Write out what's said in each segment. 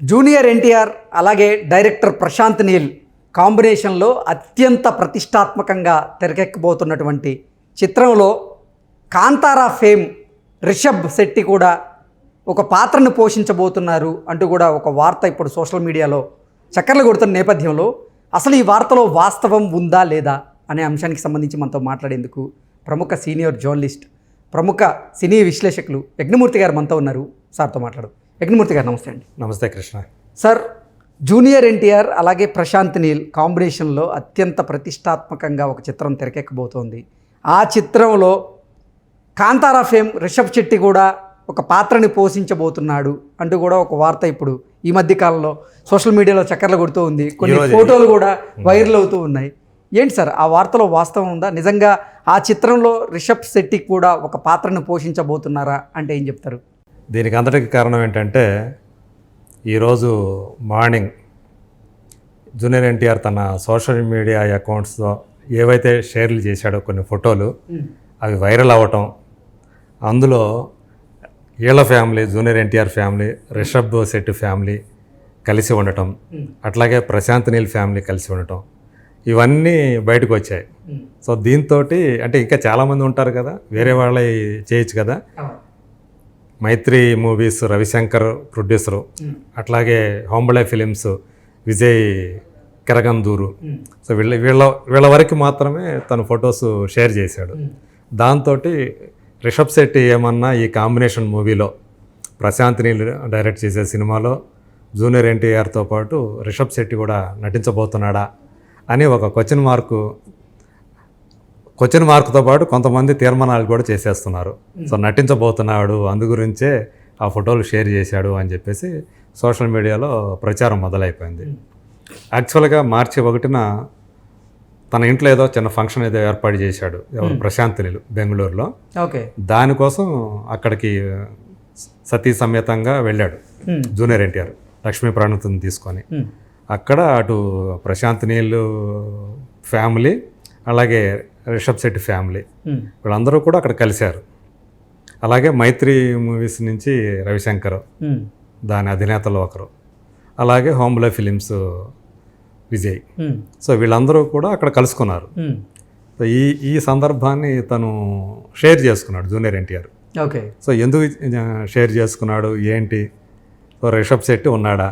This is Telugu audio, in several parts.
జూనియర్ ఎన్టీఆర్ అలాగే డైరెక్టర్ ప్రశాంత్ నీల్ కాంబినేషన్లో అత్యంత ప్రతిష్టాత్మకంగా తెరకెక్కబోతున్నటువంటి చిత్రంలో కాంతారా ఫేమ్ రిషబ్ శెట్టి కూడా ఒక పాత్రను పోషించబోతున్నారు అంటూ కూడా ఒక వార్త ఇప్పుడు సోషల్ మీడియాలో చక్కర్లు కొడుతున్న నేపథ్యంలో అసలు ఈ వార్తలో వాస్తవం ఉందా లేదా అనే అంశానికి సంబంధించి మనతో మాట్లాడేందుకు ప్రముఖ సీనియర్ జర్నలిస్ట్ ప్రముఖ సినీ విశ్లేషకులు యజ్ఞమూర్తి గారు మనతో ఉన్నారు. సార్తో మాట్లాడు యజ్ఞమూర్తి గారు నమస్తే అండి. నమస్తే కృష్ణ. సార్ జూనియర్ ఎన్టీఆర్ అలాగే ప్రశాంత్ నీల్ కాంబినేషన్లో అత్యంత ప్రతిష్టాత్మకంగా ఒక చిత్రం తెరకెక్కబోతోంది. ఆ చిత్రంలో కాంతారా ఫేమ్ రిషబ్ శెట్టి కూడా ఒక పాత్రని పోషించబోతున్నాడు అంటూ కూడా ఒక వార్త ఇప్పుడు ఈ మధ్య కాలంలో సోషల్ మీడియాలో చక్కర్లు కొడుతూ ఉంది. కొన్ని. ఫోటోలు కూడా వైరల్ అవుతూ ఉన్నాయి. ఏంటి సార్ ఆ వార్తలో వాస్తవం ఉందా? నిజంగా ఆ చిత్రంలో రిషబ్ శెట్టి కూడా ఒక పాత్రను పోషించబోతున్నారా అంటే ఏం చెప్తారు? దీనికి అంతటికి కారణం ఏంటంటే ఈరోజు మార్నింగ్ జూనియర్ ఎన్టీఆర్ తన సోషల్ మీడియా అకౌంట్స్లో ఏవైతే షేర్లు చేశాడో కొన్ని ఫోటోలు అవి వైరల్ అవ్వటం అందులో ఈళ్ళ family junior NTR family Rishab Shetty family కలిసి ఉండటం అట్లాగే ప్రశాంత్ నీల్ ఫ్యామిలీ కలిసి ఉండటం ఇవన్నీ బయటకు వచ్చాయి. సో దీంతో అంటే ఇంకా చాలామంది ఉంటారు కదా వేరే వాళ్ళ చేయొచ్చు కదా. మైత్రి మూవీస్ రవిశంకర్ ప్రొడ్యూసరు అట్లాగే హోంబళే ఫిలిమ్స్ విజయ్ కెరగందూరు. సో వీళ్ళ వీళ్ళ వీళ్ళ వరకు మాత్రమే తన ఫొటోస్ షేర్ చేశాడు. దాంతో రిషబ్ శెట్టి ఏమన్నా ఈ కాంబినేషన్ మూవీలో ప్రశాంత్ని డైరెక్ట్ చేసే సినిమాలో జూనియర్ ఎన్టీఆర్తో పాటు రిషబ్ శెట్టి కూడా నటించబోతున్నాడా అని ఒక క్వశ్చన్ మార్కు క్వశ్చన్ మార్క్తో పాటు కొంతమంది తీర్మానాలు కూడా చేసేస్తున్నారు. సో నటించబోతున్నాడు అందు గురించే ఆ ఫోటోలు షేర్ చేశాడు అని చెప్పేసి సోషల్ మీడియాలో ప్రచారం మొదలైపోయింది. యాక్చువల్గా మార్చి ఒకటిన తన ఇంట్లో ఏదో చిన్న ఫంక్షన్ ఏదో ఏర్పాటు చేశాడు ఎవరు ప్రశాంత్ నీలు బెంగళూరులో. ఓకే. దానికోసం అక్కడికి సతీ సమేతంగా వెళ్ళాడు జూనియర్ ఎన్టీఆర్ లక్ష్మీ ప్రణతిని తీసుకొని. అక్కడ అటు ప్రశాంత్ నీళ్ళు ఫ్యామిలీ అలాగే రిషబ్ శెట్టి ఫ్యామిలీ. వీళ్ళందరూ కూడా అక్కడ కలిశారు. అలాగే మైత్రి మూవీస్ నుంచి రవిశంకర్ దాని అధినేతలో ఒకరు. అలాగే హోమ్లే ఫిలిమ్స్ విజయ్. సో వీళ్ళందరూ కూడా అక్కడ కలుసుకున్నారు. సో ఈ ఈ సందర్భాన్ని తను షేర్ చేసుకున్నాడు జూనియర్ ఎన్టీఆర్. ఓకే. సో ఎందుకు షేర్ చేసుకున్నాడు? ఏంటి? సో రిషబ్ శెట్టి ఉన్నాడా?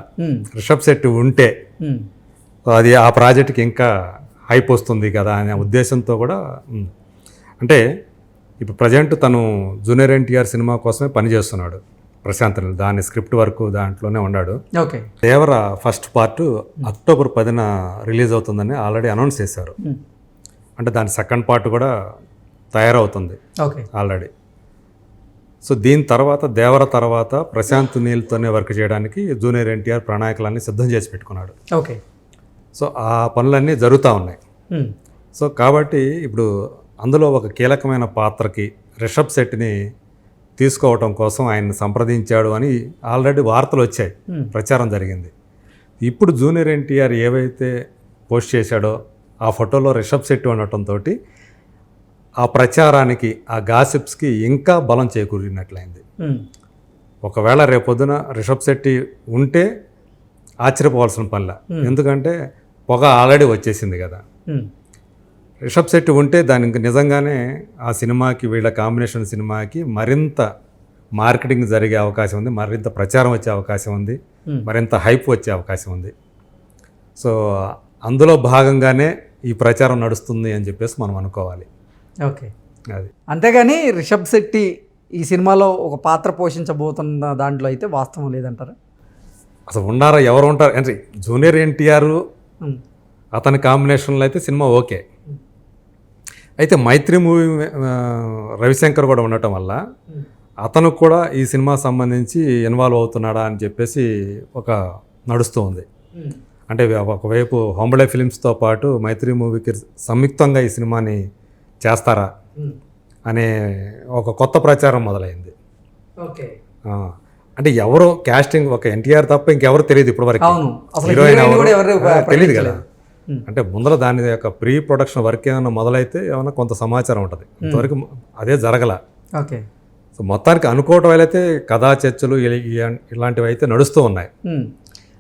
రిషబ్ శెట్టి ఉంటే సో అది ఆ ప్రాజెక్ట్కి ఇంకా హైప్ వస్తుంది కదా అనే ఉద్దేశంతో కూడా. అంటే ఇప్పుడు ప్రజెంట్ తను జూనియర్ ఎన్టీఆర్ సినిమా కోసమే పనిచేస్తున్నాడు ప్రశాంత్. దాని స్క్రిప్ట్ వరకు దాంట్లోనే ఉన్నాడు. Okay. Devara first part October పదిన రిలీజ్ అవుతుందని ఆల్రెడీ అనౌన్స్ చేశారు. అంటే దాని సెకండ్ పార్ట్ కూడా తయారవుతుంది ఓకే. ఆల్రెడీ. సో దీని తర్వాత దేవర తర్వాత ప్రశాంత్ నీల్తోనే వర్క్ చేయడానికి జూనియర్ ఎన్టీఆర్ ప్రణాళికలన్నీ సిద్ధం చేసి పెట్టుకున్నాడు. ఓకే. సో ఆ పనులన్నీ జరుగుతూ ఉన్నాయి. సో కాబట్టి ఇప్పుడు అందులో ఒక కీలకమైన పాత్రకి రిషబ్ శెట్టిని తీసుకోవటం కోసం ఆయన్ని సంప్రదించాడు అని ఆల్రెడీ వార్తలు వచ్చాయి. ప్రచారం జరిగింది. ఇప్పుడు జూనియర్ ఎన్టీఆర్ ఏవైతే పోస్ట్ చేశాడో ఆ ఫోటోలో రిషబ్ శెట్టి ఉండటంతో ఆ ప్రచారానికి ఆ గాసిప్స్కి ఇంకా బలం చేకూరినట్లయింది. ఒకవేళ రేపొద్దున రిషబ్ శెట్టి ఉంటే ఆశ్చర్యపోవాల్సిన పనిలా. ఎందుకంటే పొగ ఆల్రెడీ వచ్చేసింది కదా. రిషబ్ శెట్టి ఉంటే దానికి నిజంగానే ఆ సినిమాకి వీళ్ళ కాంబినేషన్ సినిమాకి మరింత మార్కెటింగ్ జరిగే అవకాశం ఉంది మరింత ప్రచారం వచ్చే అవకాశం ఉంది మరింత హైప్ వచ్చే అవకాశం ఉంది. సో అందులో భాగంగానే ఈ ప్రచారం నడుస్తుంది అని చెప్పేసి మనం అనుకోవాలి. ఓకే. అది. అంతేగాని రిషబ్ శెట్టి ఈ సినిమాలో ఒక పాత్ర పోషించబోతున్న దాంట్లో అయితే వాస్తవం లేదంటారా? అసలు ఉన్నారా ఎవరు ఉంటారు? అంటే జూనియర్ ఎన్టీఆర్ అతని కాంబినేషన్లో అయితే సినిమా ఓకే. అయితే మైత్రి మూవీ రవిశంకర్ కూడా ఉండటం వల్ల అతను కూడా ఈ సినిమా సంబంధించి ఇన్వాల్వ్ అవుతున్నాడా అని చెప్పేసి ఒక నడుస్తూ ఉంది. అంటే ఒకవైపు హోంబళే ఫిలిమ్స్తో పాటు మైత్రి మూవీకి సంయుక్తంగా ఈ సినిమాని చేస్తారా అనే ఒక కొత్త ప్రచారం మొదలైంది. ఓకే. అంటే ఎవరో కాస్టింగ్ ఒక ఎన్టీఆర్ తప్ప ఇంకెవరు తెలియదు అవును. అసలు హీరోయిన్ తెలియదు కదా. అంటే ముందర దాని యొక్క ప్రీ ప్రొడక్షన్ వర్క్ ఏమైనా మొదలైతే ఏమైనా కొంత సమాచారం ఉంటుంది. ఇంతవరకు అదే జరగల. ఓకే. సో మొత్తానికి అనుకోవటం అయితే కథా చర్చలు ఇల- ఇలాంటివి అయితే నడుస్తూ ఉన్నాయి.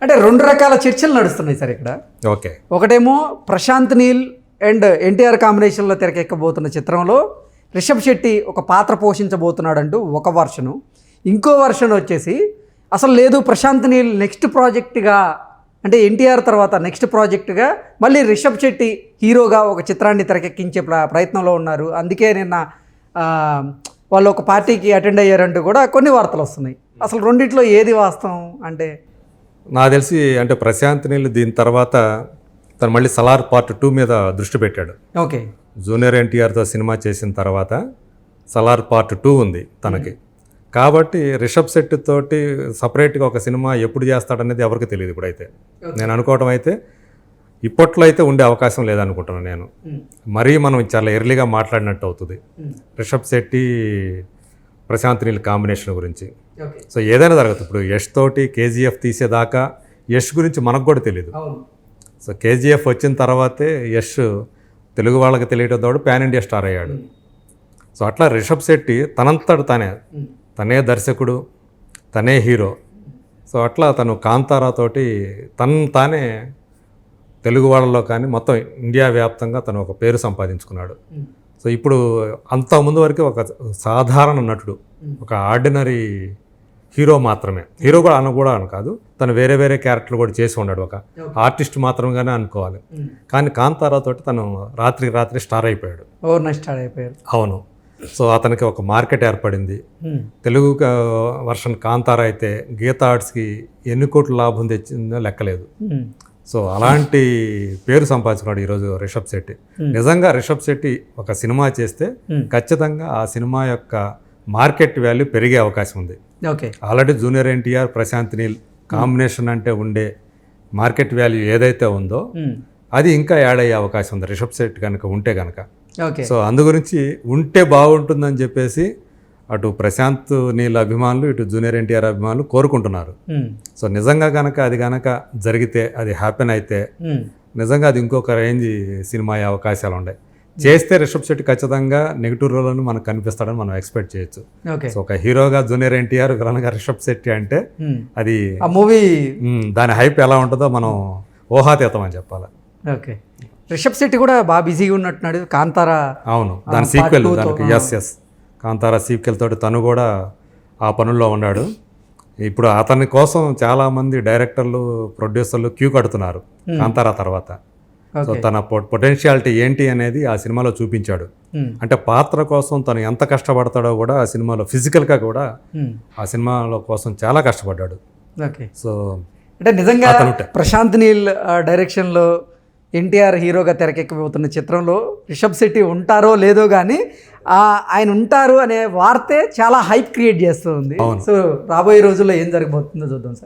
అంటే రెండు రకాల చర్చలు నడుస్తున్నాయి సార్ ఇక్కడ. ఓకే. ఒకటేమో ప్రశాంత్ నీల్ అండ్ ఎన్టీఆర్ కాంబినేషన్లో తెరకెక్కబోతున్న చిత్రంలో రిషబ్ శెట్టి ఒక పాత్ర పోషించబోతున్నాడంటూ ఒక వర్షను ఇంకో వర్షన్ వచ్చేసి అసలు లేదు ప్రశాంత్ నీల్ నెక్స్ట్ ప్రాజెక్ట్గా అంటే ఎన్టీఆర్ తర్వాత నెక్స్ట్ ప్రాజెక్టుగా మళ్ళీ రిషబ్ శెట్టి హీరోగా ఒక చిత్రాన్ని తెరకెక్కించే ప్ర- ప్రయత్నంలో ఉన్నారు. అందుకే నిన్న వాళ్ళు ఒక పార్టీకి అటెండ్ అయ్యారంటూ కూడా కొన్ని వార్తలు వస్తున్నాయి. అసలు రెండిట్లో ఏది వాస్తవం అంటే? నాకు తెలిసి అంటే ప్రశాంత్ నీళ్ళు దీని తర్వాత తను మళ్ళీ సలార్ పార్ట్ టూ మీద దృష్టి పెట్టాడు. ఓకే. జూనియర్ ఎన్టీఆర్తో సినిమా చేసిన తర్వాత సలార్ పార్ట్ టూ ఉంది తనకి. కాబట్టి రిషబ్ శెట్ తోటి సపరేట్గా ఒక సినిమా ఎప్పుడు చేస్తాడనేది ఎవరికి తెలియదు ఇప్పుడైతే. నేను అనుకోవటం అయితే ఇప్పట్లో అయితే ఉండే అవకాశం లేదనుకుంటున్నాను నేను. మరీ మనం చాలా ఎర్లీగా మాట్లాడినట్టు అవుతుంది. రిషబ్ శెట్టి ప్రశాంత్ నీల్ కాంబినేషన్ గురించి. సో ఏదైనా జరగదు. ఇప్పుడు యష్ తోటి కేజీఎఫ్ తీసేదాకా యష్ గురించి మనకు కూడా తెలియదు సో కేజీఎఫ్ వచ్చిన తర్వాతే యష్ తెలుగు వాళ్ళకి తెలియటం తోడు పాన్ ఇండియా స్టార్ అయ్యాడు. సో అట్లా రిషబ్ శెట్టి తనంతట తనే తనే దర్శకుడు తనే హీరో. సో అట్లా తను కాంతారా తోటి తను తానే తెలుగు వాళ్ళలో కానీ మొత్తం ఇండియా వ్యాప్తంగా తను ఒక పేరు సంపాదించుకున్నాడు. సో ఇప్పుడు అంత ముందు వరకు ఒక సాధారణ నటుడు ఒక ఆర్డినరీ హీరో మాత్రమే. హీరో కూడా అన్న కూడా అని కాదు తను వేరే వేరే క్యారెక్టర్ కూడా చేసి ఉన్నాడు ఒక ఆర్టిస్ట్ మాత్రమేగానే అనుకోవాలి. కానీ కాంతారా తోటి తను రాత్రి రాత్రి స్టార్ అయిపోయాడు. ఓవర్ నైట్ స్టార్ట్ అయిపోయారు అవును. సో అతనికి ఒక మార్కెట్ ఏర్పడింది. తెలుగు వర్షన్ కాంతారా అయితే గీతా ఆర్ట్స్కి ఎన్ని కోట్ల లాభం తెచ్చిందో లెక్కలేదు. సో అలాంటి పేరు సంపాదించుకున్నాడు ఈరోజు రిషబ్ శెట్టి. నిజంగా రిషబ్ శెట్టి ఒక సినిమా చేస్తే ఖచ్చితంగా ఆ సినిమా యొక్క మార్కెట్ వాల్యూ పెరిగే అవకాశం ఉంది. Okay. Already junior NTR Prashanth Neel combination అంటే ఉండే మార్కెట్ వాల్యూ ఏదైతే ఉందో అది ఇంకా యాడ్ అయ్యే అవకాశం ఉంది. రిషబ్ శెట్టి కనుక ఉంటే కనుక సో అందు గురించి ఉంటే బాగుంటుందని చెప్పేసి అటు ప్రశాంత్ నీల్ అభిమానులు ఇటు జూనియర్ ఎన్టీఆర్ అభిమానులు కోరుకుంటున్నారు. సో నిజంగా కనుక అది కనుక జరిగితే అది హ్యాపెన్ అయితే నిజంగా అది ఇంకొక రేంజ్ సినిమా అయ్యే అవకాశాలు ఉన్నాయి చేస్తే రిషబ్ శెట్టి ఖచ్చితంగా నెగిటివ్ రోల్ మనకు కనిపిస్తాడని మనం ఎక్స్పెక్ట్ చేయొచ్చు. సో ఒక హీరోగా జూనియర్ ఎన్టీఆర్ విలన్గా రిషబ్ శెట్టి అంటే అది మూవీ దాని హైప్ ఎలా ఉంటుందో మనం ఊహాతీతం అని చెప్పాలి. ఓకే. రిషబ్ శెట్టి కూడా బాగా బిజీగా ఉన్నట్టున్నాడు. కాంతారా అవును. దాని సీక్వెల్ దానికి ఎస్ ఎస్ కాంతారా సీక్వెల్ తోటి తను కూడా ఆ పనుల్లో ఉన్నాడు. ఇప్పుడు అతని కోసం చాలా మంది డైరెక్టర్లు ప్రొడ్యూసర్లు క్యూ కడుతున్నారు కాంతారా తర్వాత. సో తన పొటెన్షియాలిటీ ఏంటి అనేది ఆ సినిమాలో చూపించాడు. అంటే పాత్ర కోసం తను ఎంత కష్టపడతాడో కూడా ఆ సినిమాలో ఫిజికల్గా కూడా ఆ సినిమాలో కోసం చాలా కష్టపడ్డాడు. ఓకే సో అంటే నిజంగా. ప్రశాంత్ నీల్ డైరెక్షన్లో ఎన్టీఆర్ హీరోగా తెరకెక్కబోతున్న చిత్రంలో రిషబ్ శెట్టి ఉంటారో లేదో కానీ ఆయన ఉంటారు అనే వార్తే చాలా హైప్ క్రియేట్ చేస్తుంది. సో రాబోయే రోజుల్లో ఏం జరగబోతుందో చూద్దాం సార్.